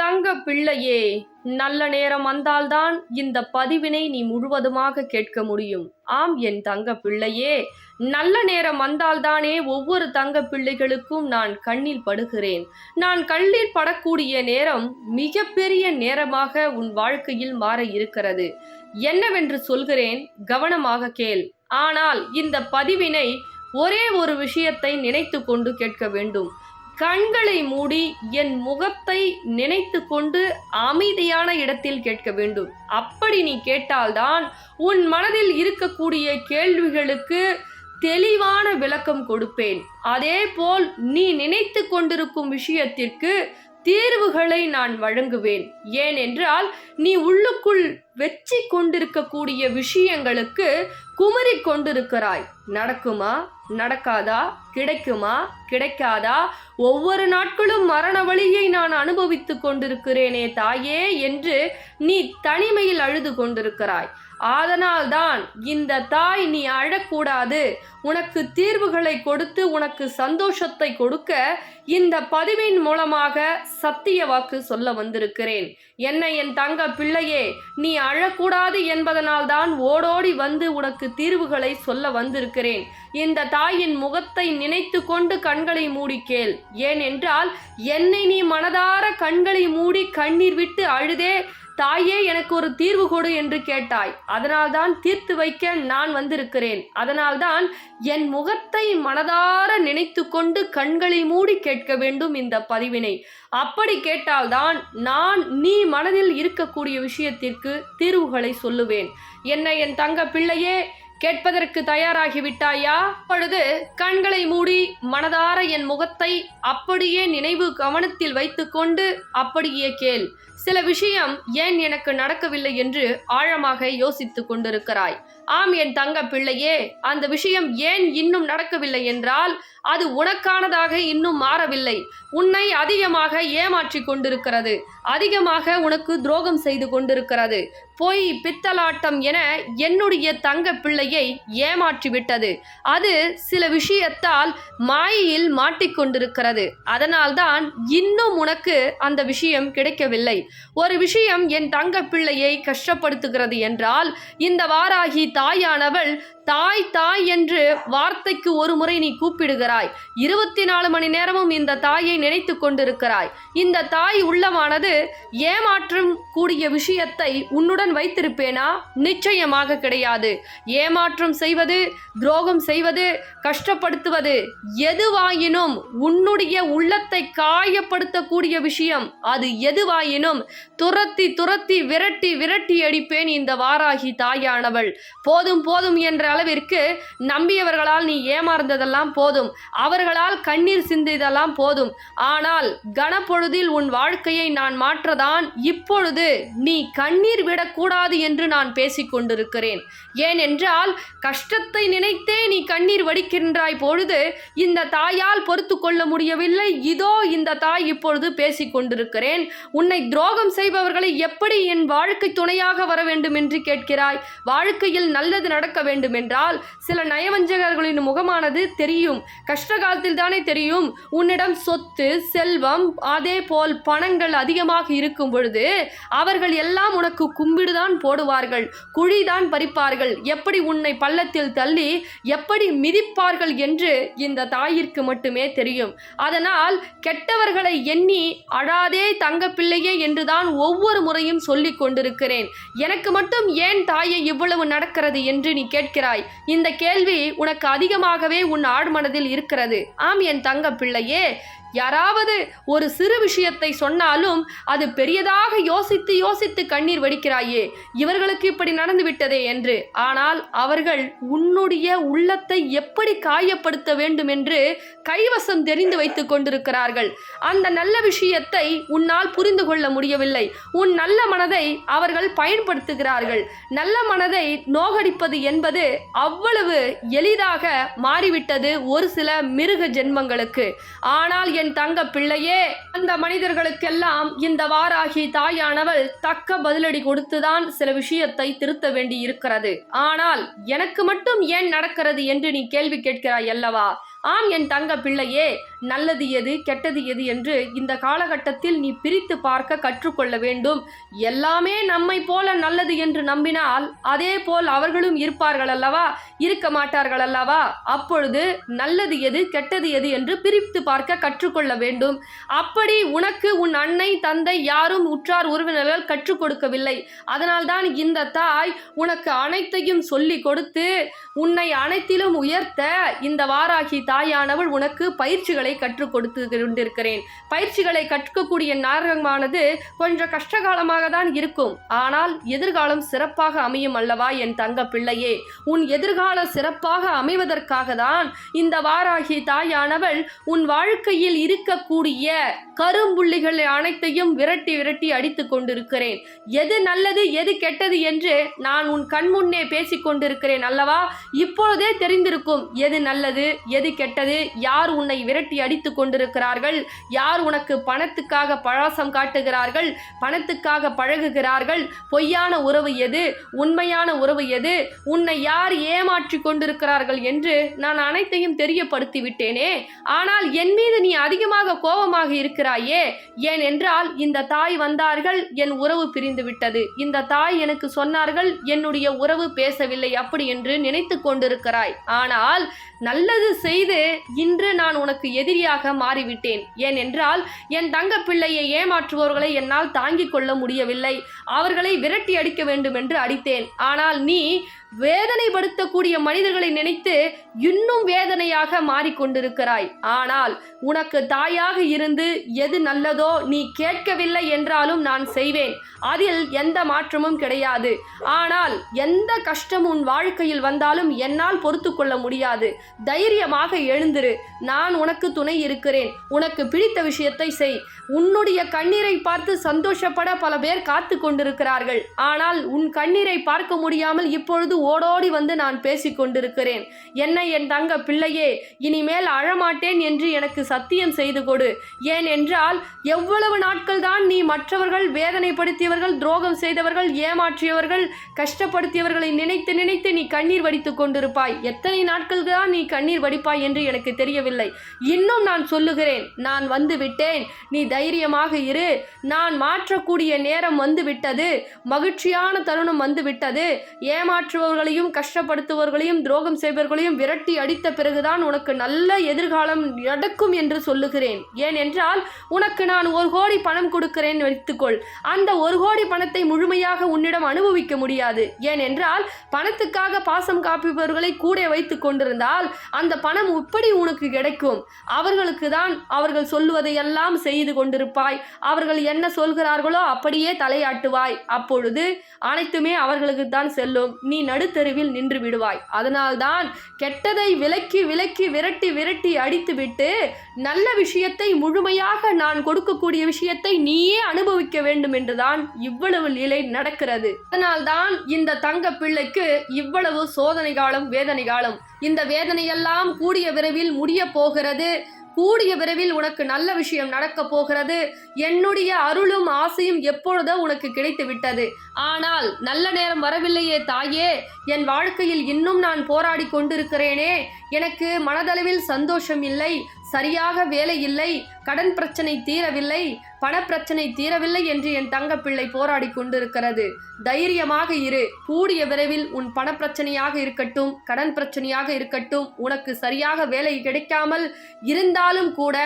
தங்க பிள்ளையே நல்ல நேரம் வந்தால்தான் இந்த பதிவினை நீ முழுவதுமாக கேட்க முடியும். ஆம் என் தங்க பிள்ளையே நல்ல நேரம் வந்தால்தானே ஒவ்வொரு தங்க பிள்ளைகளுக்கும் நான் கண்ணில் படுகிறேன். நான் கண்ணில் படக்கூடிய நேரம் மிகப்பெரிய நேரமாக உன் வாழ்க்கையில் மாற இருக்கிறது. என்னவென்று சொல்கிறேன் கவனமாக கேள். ஆனால் இந்த பதிவினை ஒரே ஒரு விஷயத்தை நினைத்து கொண்டு கேட்க வேண்டும். கண்களை மூடி என் முகத்தை நினைத்து கொண்டு அமைதியான இடத்தில் கேட்க வேண்டும். அப்படி நீ கேட்டால்தான் உன் மனதில் இருக்கக்கூடிய கேள்விகளுக்கு தெளிவான விளக்கம் கொடுப்பேன். அதேபோல் நீ நினைத்து கொண்டிருக்கும் விஷயத்திற்கு தீர்வுகளை நான் வழங்குவேன். ஏனென்றால் நீ உள்ளுக்குள் வெற்றி கொண்டிருக்கக்கூடிய விஷயங்களுக்கு குமரி கொண்டிருக்கிறாய். நடக்குமா? நடக்காதா? கிடைக்குமா? கிடைக்காதா? ஒவ்வொரு நாட்களும் மரண வழியை நான் அனுபவித்துக் கொண்டிருக்கிறேனே தாயே என்று நீ தனிமையில் அழுது கொண்டிருக்கிறாய். அதனால்தான் இந்த தாய் நீ அழக்கூடாது. உனக்கு தீர்வுகளை கொடுத்து உனக்கு சந்தோஷத்தை கொடுக்க இந்த பதிவின் மூலமாக சத்திய வாக்கு சொல்ல வந்திருக்கிறேன். என்ன என் தங்க பிள்ளையே நீ அழக்கூடாது என்பதனால்தான் ஓடோடி வந்து உனக்கு தீர்வுகளை சொல்ல வந்திருக்கிறேன். இந்த தாயின் முகத்தை நினைத்து கொண்டு கண்களை மூடி கேள். ஏனென்றால் என்னை நீ மனதார கண்களை மூடி கண்ணீர் விட்டு அழுதே தாயே எனக்கு ஒரு தீர்வு கொடு என்று கேட்டாய். அதனால்தான் தீர்த்து வைக்க நான் வந்திருக்கிறேன். அதனால்தான் என் முகத்தை மனதார நினைத்து கொண்டு கண்களை மூடி கேட்க வேண்டும் இந்த பதிவினை. அப்படி கேட்டால்தான் நான் நீ மனதில் இருக்கக்கூடிய விஷயத்திற்கு தீர்வுகளை சொல்லுவேன். என்னை என் தங்க பிள்ளையே கேட்பதற்கு தயாராகிவிட்டாயா? அப்பொழுது கண்களை மூடி மனதார என் முகத்தை அப்படியே நினைவு கவனத்தில் வைத்துக்கொண்டு அப்படியே கேள். சில விஷயம் ஏன் எனக்கு நடக்கவில்லை என்று ஆழமாக யோசித்துக் கொண்டிருக்கிறாய். ஆம் என் தங்க பிள்ளையே அந்த விஷயம் ஏன் இன்னும் நடக்கவில்லை என்றால் அது உனக்கானதாக இன்னும் மாறவில்லை. உன்னை அதிகமாக ஏமாற்றி கொண்டிருக்கிறது. அதிகமாக உனக்கு துரோகம் செய்து கொண்டிருக்கிறது. பொய் பித்தலாட்டம் என என்னுடைய தங்க பிள்ளையை ஏமாற்றி விட்டது அது சில விஷயத்தால் மாயையில் மாட்டிக்கொண்டிருக்கிறது அதனால்தான் இன்னும் உனக்கு அந்த விஷயம் கிடைக்கவில்லை. ஒரு விஷயம் என் தங்க பிள்ளையை கஷ்டப்படுத்துகிறது என்றால் இந்த வாராகி தாயானவள் தாய் தாய் என்று வார்த்தைக்கு ஒரு முறை நீ கூப்பிடுகிறாய். இருபத்தி நாலு மணி நேரமும் இந்த தாயை நினைத்து கொண்டிருக்கிறாய். இந்த தாய் உள்ளமானது ஏமாற்றும் கூடிய விஷயத்தை உன்னுடன் வைத்திருப்பேனா? நிச்சயமாக கிடையாது. ஏமாற்றம் செய்வது துரோகம் செய்வது கஷ்டப்படுத்துவது எதுவாயினும் உன்னுடைய உள்ளத்தை காயப்படுத்தக்கூடிய விஷயம். அது எதுவாயினும் துரத்தி துரத்தி விரட்டி விரட்டி அடிப்பேன் இந்த வாராகி தாயானவள். போதும் போதும் என்ற அளவிற்கு நம்பியவர்களால் நீ ஏமாறந்ததெல்லாம் போதும். அவர்களால் கண்ணீர் சிந்தியதெல்லாம் போதும். ஆனால் கனப்பொழுதில் உன் வாழ்க்கையை நான் மாற்றதான் இப்பொழுது நீ கண்ணீர் விடக்கூடாது என்று நான் பேசிக்கொண்டிருக்கிறேன் ஏனென்றால் கஷ்டத்தை நினைத்தே நீ கண்ணீர் வடிக்கின்றாய் பொழுது இந்த தாயால் பொறுத்து கொள்ள முடியவில்லை. இதோ இந்த தாய் இப்பொழுது பேசிக்கொண்டிருக்கிறேன் உன்னை துரோகம் செய்பவர்களை எப்படி என் வாழ்க்கை துணையாக வர வேண்டும் என்று கேட்கிறாய்? வாழ்க்கையில் நல்லது நடக்க வேண்டும் என்றால் சில நயவஞ்சகர்களின் முகமானது தெரியும். கஷ்ட காலத்தில் தானே தெரியும். உன்னிடம் சொத்து செல்வம் அதே போல் பணங்கள் அதிகமாக இருக்கும் பொழுது அவர்கள் எல்லாம் உனக்கு கும்பிடுதான் போடுவார்கள் குழிதான் பறிப்பார்கள். எப்படி உன்னை பள்ளத்தில் தள்ளி எப்படி மிதிப்பார்கள் என்று இந்த தாயிற்கு மட்டுமே தெரியும். அதனால் கெட்டவர்களை எண்ணி அழாதே தங்க பிள்ளையே என்றுதான் ஒவ்வொரு முறையும் சொல்லிக் கொண்டிருக்கிறேன். எனக்கு மட்டும் ஏன் தாயை இவ்வளவு நடக்க நடக்கிறது என்று நீ கேட்கிறாய். இந்த கேள்வி உனக்கு அதிகமாகவே உன் ஆழ்மனதில் இருக்கிறது. ஆம் என் தங்க பிள்ளையே யாராவது ஒரு சிறு விஷயத்தை சொன்னாலும் அது பெரியதாக யோசித்து யோசித்து கண்ணீர் வடிக்கிறாயே இவர்களுக்கு இப்படி நடந்து விட்டதே என்று. ஆனால் அவர்கள் உன்னுடைய உள்ளத்தை எப்படி காயப்படுத்த வேண்டும் என்று கைவசம் தெரிந்து வைத்துக் கொண்டிருக்கிறார்கள். அந்த நல்ல விஷயத்தை உன்னால் புரிந்து கொள்ள முடியவில்லை. உன் நல்ல மனதை அவர்கள் பயன்படுத்துகிறார்கள். நல்ல மனதை நோகடிப்பது என்பது அவ்வளவு எளிதாக மாறிவிட்டது ஒரு சில மிருக ஜென்மங்களுக்கு. ஆனால் என் தங்க பிள்ளையே அந்த மனிதர்களுக்கெல்லாம் இந்த வாராகி தாயானவள் தக்க பதிலடி கொடுத்துதான் சில விஷயத்தை திருத்த வேண்டி இருக்கிறது ஆனால் எனக்கு மட்டும் ஏன் நடக்கிறது என்று நீ கேள்வி கேட்கிறாய் அல்லவா? ஆம் என் தங்க பிள்ளையே நல்லது எது கெட்டது எது என்று இந்த காலகட்டத்தில் நீ பிரித்து பார்க்க கற்றுக்கொள்ள வேண்டும். எல்லாமே நம்மை போல நல்லது என்று நம்பினால் அதே போல் அவர்களும் இருப்பார்கள் அல்லவா? இருக்க மாட்டார்கள் அல்லவா? அப்பொழுது நல்லது எது கெட்டது எது என்று பிரித்து பார்க்க கற்றுக்கொள்ள வேண்டும். அப்படி உனக்கு உன் அன்னை தந்தை யாரும் உற்றார் உறவினர்கள் கற்றுக் கொடுக்கவில்லை. அதனால்தான் இந்த தாய் உனக்கு அனைத்தையும் சொல்லி கொடுத்து உன்னை அனைத்திலும் உயர்த்த இந்த வாராகி தாயானவள் உனக்கு பயிற்சிகளை கற்றுக் கொடுத்து கொண்டிருக்கிறேன். பயிற்சிகளை கற்கக்கூடிய நாரகமானது கொஞ்சம் கஷ்டகாலமாக தான் இருக்கும். ஆனால் எதிர்காலம் சிறப்பாக அமையும் அல்லவா என் தங்க பிள்ளையே? உன் எதிர்காலம் சிறப்பாக அமைவதற்காக தான் இந்த வாராகி தாயானவள் உன் வாழ்க்கையில் இருக்கக்கூடிய கரும்புள்ளிகள் அனைத்தையும் விரட்டி விரட்டி அடித்துக் கொண்டிருக்கிறேன். எது நல்லது எது கெட்டது என்று நான் உன் கண்முன்னே பேசிக் கொண்டிருக்கிறேன் அல்லவா? இப்பொழுதே தெரிந்திருக்கும் எது நல்லது எது கெட்டது யார் உன்னை விரட்டி அடித்துக் கொண்டிருக்கிறார்கள். யார் உனக்கு பணத்துக்காக பழாசம் காட்டுகிறார்கள்? பணத்துக்காக பழகுகிறார்கள்? பொய்யான உறவு எது? உண்மையான உறவு எது? உன்னை யார் ஏமாற்றி கொண்டிருக்கிறார்கள் என்று நான் அனைத்தையும் தெரியப்படுத்தி விட்டேனே ஆனால் என் மீது நீ அதிகமாக கோபமாக இருக்கிறாயே. ஏனென்றால் இந்த தாய் வந்தார்கள் என் உறவு பிரிந்து விட்டது இந்த தாய் எனக்கு சொன்னார்கள் என்னுடைய உறவு பேசவில்லை அப்படி என்று நினைத்து கொண்டிருக்கிறாய். ஆனால் நல்லது செய்து இன்று நான் உனக்கு எதிரியாக மாறிவிட்டேன். ஏனென்றால் என் தங்க பிள்ளையை ஏமாற்றுபவர்களை என்னால் தாங்கிக் கொள்ள முடியவில்லை. அவர்களை விரட்டி அடிக்க வேண்டும் என்று அடித்தேன். ஆனால் நீ வேதனைப்படுத்தக்கூடிய மனிதர்களை நினைத்து இன்னும் வேதனையாக மாறிக்கொண்டிருக்கிறாய். ஆனால் உனக்கு தாயாக இருந்து எது நல்லதோ நீ கேட்கவில்லை என்றாலும் நான் செய்வேன். அதில் எந்த மாற்றமும் கிடையாது. ஆனால் எந்த கஷ்டம் உன் வாழ்க்கையில் வந்தாலும் என்னால் பொறுத்து கொள்ள முடியாது. தைரியமாக எழுந்திரு. நான் உனக்கு துணை இருக்கிறேன். உனக்கு பிடித்த விஷயத்தை செய். உன்னுடைய கண்ணீரை பார்த்து சந்தோஷப்பட பல பேர் காத்து கொண்டிருக்கிறார்கள். ஆனால் உன் கண்ணீரை பார்க்க முடியாமல் இப்பொழுது ஓடோடி வந்து நான் பேசிக் கொண்டிருக்கிறேன். என்ன என் தங்க பிள்ளையே இனிமேல் அழமாட்டேன் என்று எனக்கு சத்தியம் செய்து கொடு. ஏன் என்றால் எவ்வளவு நாட்கள் தான் நீ மற்றவர்கள் வேதனைப்படுத்தியவர்கள் துரோகம் செய்தவர்கள் ஏமாற்றியவர்கள் கஷ்டப்படுத்தியவர்களை நினைத்து நினைத்து நீ கண்ணீர் வடித்துக் கொண்டிருப்பாய். எத்தனை நாட்கள் தான் நீ கண்ணீர் வடிப்பாய் என்று எனக்கு தெரியவில்லை. இன்னும் நான் சொல்லுகிறேன் நான் வந்து விட்டேன். நீ தைரியமாக இரு. நான் மாற்றக்கூடிய நேரம் வந்து விட்டது. மகிழ்ச்சியான தருணம் வந்து விட்டது. ஏமாற்றுபவர்களையும் கஷ்டப்படுத்துபவர்களையும் துரோகம் செய்பவர்களையும் விரட்டி அடித்த பிறகுதான் உனக்கு நல்ல எதிர்காலம் நடக்கும் என்று சொல்லுகிறேன். ஏனென்றால் உனக்கு நான் ஒரு கோடி பணம் கொடுக்கிறேன் வைத்துக்கொள். அந்த ஒரு கோடி பணத்தை முழுமையாக உன்னிடம் அனுபவிக்க முடியாது. ஏனென்றால் பணத்துக்காக பாசம் காப்பிப்பவர்களை கூட வைத்து கொண்டிருந்தால் அந்த பணம் இப்படி உனக்கு கிடைக்கும். அவர்களுக்கு தான் அவர்கள் சொல்லுவதையெல்லாம் செய்து கொண்டிருப்பாய். அவர்கள் என்ன சொல்கிறார்களோ அப்படியே தலையாட்டுவாய். அப்பொழுது அனைத்துமே அவர்களுக்கு தான் செல்லும். நீ நடுத்தருவில் நின்று விடுவாய். அதனால்தான் கெட்டதை விலக்கி விலக்கி விரட்டி விரட்டி அடித்துவிட்டு நல்ல விஷயத்தை முழுமையாக நான் கொடுக்கக்கூடிய விஷயத்தை நீயே அனுபவிக்க வேண்டும் என்றுதான் இவ்வளவு நிலை நடக்கிறது. அதனால்தான் இந்த தங்க பிள்ளைக்கு இவ்வளவு சோதனை காலம் வேதனை காலம். இந்த வேதனையெல்லாம் கூடிய விரைவில் முடிய போகிறது. கூடிய விரைவில் உனக்கு நல்ல விஷயம் நடக்கப் போகிறது. என்னுடைய அருளும் ஆசையும் எப்பொழுதோ உனக்கு கிடைத்து விட்டது. ஆனால் நல்ல நேரம் வரவில்லையே தாயே. என் வாழ்க்கையில் இன்னும் நான் போராடி கொண்டிருக்கிறேனே. எனக்கு மனதளவில் சந்தோஷம் இல்லை. சரியாக வேலை இல்லை கடன் பிரச்சனை தீரவில்லை பணப்பிரச்சனை தீரவில்லை என்று என் தங்கப்பிள்ளை போராடி கொண்டிருக்கிறது. தைரியமாக இரு கூடிய விரைவில் உன் பணப்பிரச்சனையாக இருக்கட்டும் கடன் பிரச்சனையாக இருக்கட்டும் உனக்கு சரியாக வேலை கிடைக்காமல் இருந்தாலும் கூட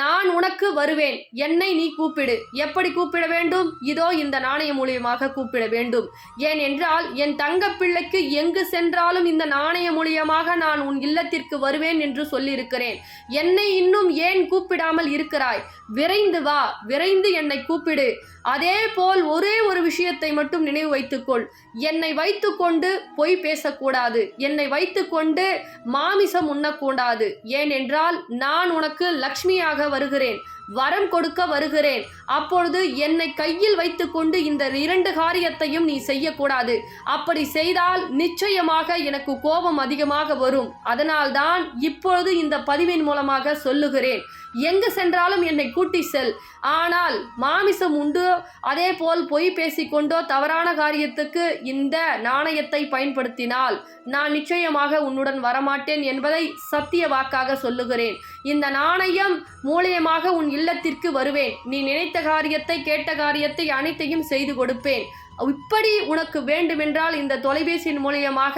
நான் உனக்கு வருவேன். என்னை நீ கூப்பிடு. எப்படி கூப்பிட வேண்டும்? இதோ இந்த நாணயம் மூலியமாக கூப்பிட வேண்டும். ஏனென்றால் என் தங்கப்பிள்ளைக்கு எங்கு சென்றாலும் இந்த நாணயம் மூலியமாக நான் உன் இல்லத்திற்கு வருவேன் என்று சொல்லியிருக்கிறேன். என்னை இன்னும் ஏன் கூப்பிடாமல் இருக்கிறாய்? விரைந்து வா விரைந்து என்னை கூப்பிடு. அதே போல் ஒரே ஒரு விஷயத்தை மட்டும் நினைவு வைத்துக்கொள். என்னை வைத்துக்கொண்டு பொய் பேசக்கூடாது. என்னை வைத்துக்கொண்டு மாமிசம் உண்ணக்கூடாது. ஏனென்றால் நான் உனக்கு லக்ஷ்மியாக வருகிறேன். வரம் கொடுக்க வருகிறேன். அப்பொழுது என்னை கையில் வைத்துக்கொண்டு இந்த இரண்டு காரியத்தையும் நீ செய்யக்கூடாது. அப்படி செய்தால் நிச்சயமாக எனக்கு கோபம் அதிகமாக வரும். அதனால்தான் இப்பொழுது இந்த பதிவின் மூலமாக சொல்லுகிறேன். எங்கு சென்றாலும் என்னை கூட்டி செல். ஆனால் மாமிசம் உண்டு. அதே போல் பொய் பேசிக்கொண்டோ தவறான காரியத்துக்கு இந்த நாணயத்தை பயன்படுத்தினால் நான் நிச்சயமாக உன்னுடன் வரமாட்டேன் என்பதை சத்திய வாக்காக சொல்லுகிறேன். இந்த நாணயம் மூலியமாக உன் இல்லத்திற்கு வருவேன். நீ நினைத்த காரியத்தை கேட்ட காரியத்தை அனைத்தையும் செய்து கொடுப்பேன். இப்படி உனக்கு வேண்டுமென்றால் இந்த தொலைபேசியின் மூலியமாக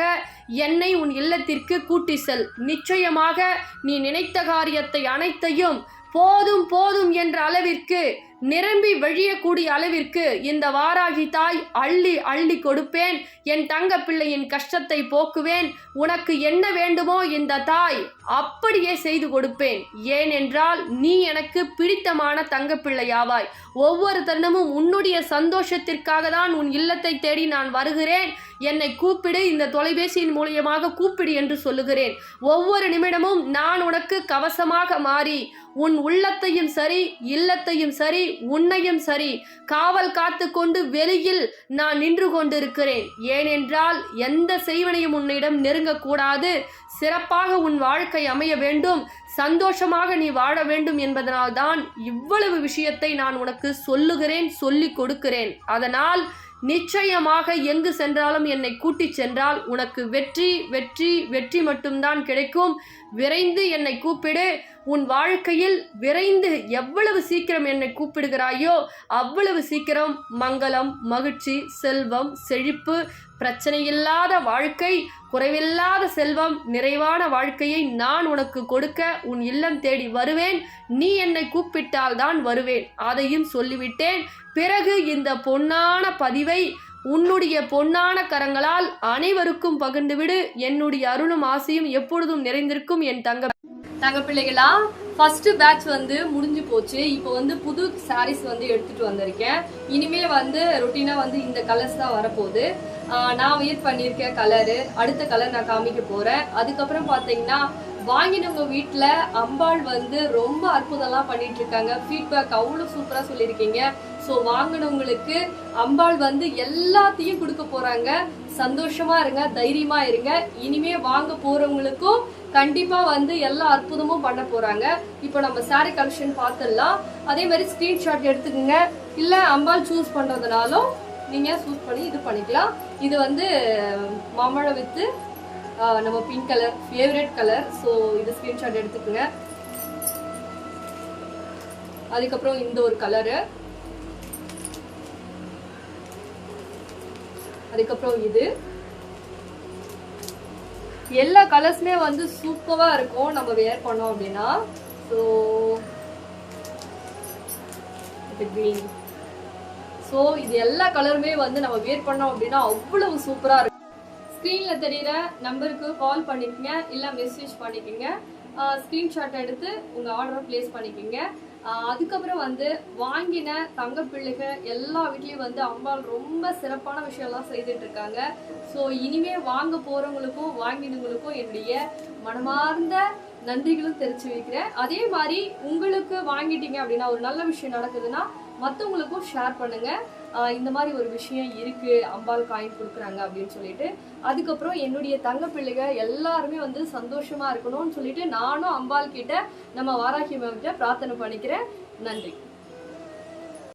என்னை உன் இல்லத்திற்கு கூட்டி செல். நிச்சயமாக நீ நினைத்த காரியத்தை அனைத்தையும் போதும் போதும் என்ற அளவிற்கு நிரம்பி வழியக்கூடிய அளவிற்கு இந்த வாராகி தாய் அள்ளி அள்ளி கொடுப்பேன். என் தங்க பிள்ளையின் கஷ்டத்தை போக்குவேன். உனக்கு என்ன வேண்டுமோ இந்த தாய் அப்படியே செய்து கொடுப்பேன். ஏனென்றால் நீ எனக்கு பிடித்தமான தங்க பிள்ளையாவாய். ஒவ்வொரு தருணமும் உன்னுடைய சந்தோஷத்திற்காக தான் உன் இல்லத்தை தேடி நான் வருகிறேன். என்னை கூப்பிடு இந்த தொலைபேசியின் மூலியமாக கூப்பிடு என்று சொல்லுகிறேன். ஒவ்வொரு நிமிடமும் நான் உனக்கு கவசமாக மாறி உன் உள்ளத்தையும் சரி இல்லத்தையும் சரி உன்னையும் சரி காவல் காத்து கொண்டு வெளியில் நான் நின்று கொண்டிருக்கிறேன். ஏனென்றால் எந்த செய்வனையும் உன்னிடம் நெருங்கக்கூடாது. சிறப்பாக உன் வாழ்க்கை அமைய வேண்டும். சந்தோஷமாக நீ வாழ வேண்டும் என்பதனால்தான் இவ்வளவு விஷயத்தை நான் உனக்கு சொல்லுகிறேன் சொல்லிக் கொடுக்கிறேன். அதனால் நிச்சயமாக எங்கு சென்றாலும் என்னை கூட்டிச் சென்றால் உனக்கு வெற்றி வெற்றி வெற்றி மட்டும்தான் கிடைக்கும். விரைந்து என்னை கூப்பிடு. உன் வாழ்க்கையில் விரைந்து எவ்வளவு சீக்கிரம் என்னை கூப்பிடுகிறாயோ அவ்வளவு சீக்கிரம் மங்களம் மகிழ்ச்சி செல்வம் செழிப்பு பிரச்சனையில்லாத வாழ்க்கை குறைவில்லாத செல்வம் நிறைவான வாழ்க்கையை நான் உனக்கு கொடுக்க உன் இல்லம் தேடி வருவேன். நீ என்னை கூப்பிட்டால் தான் வருவேன். அதையும் சொல்லிவிட்டேன். பிறகு இந்த பொன்னான பதிவை உன்னுடைய பொன்னான கரங்களால் அனைவருக்கும் பகிர்ந்துவிடு. என்னுடைய அருளும் ஆசையும் எப்பொழுதும் நிறைந்திருக்கும் என் தங்க தங்க பிள்ளைகளா ஃபர்ஸ்ட் பேட்ச் வந்து முடிஞ்சு போச்சு. இப்போ வந்து புது சாரீஸ் வந்து எடுத்துட்டு வந்திருக்கேன். இனிமே வந்து ரொட்டீனா வந்து இந்த கலர்ஸ் தான் வரப்போகுது. நான் வியர் பண்ணியிருக்க கலரு அடுத்த கலர் நான் காமிக்க போறேன். அதுக்கப்புறம் பார்த்தீங்கன்னா வாங்கினவங்க வீட்டில் அம்பாள் வந்து ரொம்ப அற்புதம்லாம் பண்ணிட்டு இருக்காங்க. ஃபீட்பேக் அவ்வளோ சூப்பராக சொல்லியிருக்கீங்க. ஸோ வாங்கினவங்களுக்கு அம்பாள் வந்து எல்லாத்தையும் கொடுக்க போறாங்க. சந்தோஷமா இருங்க தைரியமா இருங்க. இனிமே வாங்க போறவங்களுக்கும் கண்டிப்பா வந்து எல்லா அற்புதமும் பண்ண போறாங்க. இப்போ நம்ம சாரி கலெக்ஷன் பார்த்துடலாம். அதே மாதிரி ஸ்கிரீன்ஷாட் எடுத்துக்கோங்க. இல்ல அம்பாள் சூஸ் பண்றதுனாலும் நீங்க சூஸ் பண்ணி இது பண்ணிக்கலாம். இது வந்து மாம்பழம் வித்து நம்ம pink colour favourite colour so இது ஸ்கிரீன்ஷாட் எடுத்துக்கோங்க. அதுக்கப்புறம் இந்த ஒரு கலரு அதுக்கப்புறம் இது. எல்லா கலர்ஸுமே வந்து சூப்பராக இருக்கும். நம்ம வேர் பண்ணோம் அப்படின்னா. ஸோ இது க்ரீன் ஸோ இது எல்லா கலருமே வந்து நம்ம வேர் பண்ணோம் அப்படின்னா அவ்வளவு சூப்பராக இருக்கும். ஸ்க்ரீனில் தெரிகிற நம்பருக்கு கால் பண்ணிக்கோங்க. இல்லை மெசேஜ் பண்ணிக்கங்க. ஸ்க்ரீன்ஷாட் எடுத்து உங்கள் ஆர்டரை ப்ளேஸ் பண்ணிக்கோங்க. அதுக்கப்புறம் வந்து வாங்கின தங்க பிள்ளைகள் எல்லா வீட்லேயும் வந்து அம்பாள் ரொம்ப சிறப்பான விஷயம்லாம் செய்துட்டு இருக்காங்க ஸோ இனிமே வாங்க போறவங்களுக்கும் வாங்கினவங்களுக்கும் என்னுடைய மனமார்ந்த நன்றிகளும் தெரிஞ்சு வைக்கிறேன். அதே மாதிரி உங்களுக்கு வாங்கிட்டீங்க அப்படின்னா ஒரு நல்ல விஷயம் நடக்குதுன்னா மற்றவங்களுக்கும் ஷேர் பண்ணுங்கள் இந்த மாதிரி ஒரு விஷயம் இருக்குது அம்பாள் காயின் கொடுக்குறாங்க அப்படின்னு சொல்லிட்டு. அதுக்கப்புறம் என்னுடைய தங்க பிள்ளைங்க எல்லாருமே வந்து சந்தோஷமாக இருக்கணும்னு சொல்லிட்டு நானும் அம்பாள் கிட்ட நம்ம வாராகி மேம்கிட்ட பிரார்த்தனை பண்ணிக்கிறேன். நன்றி.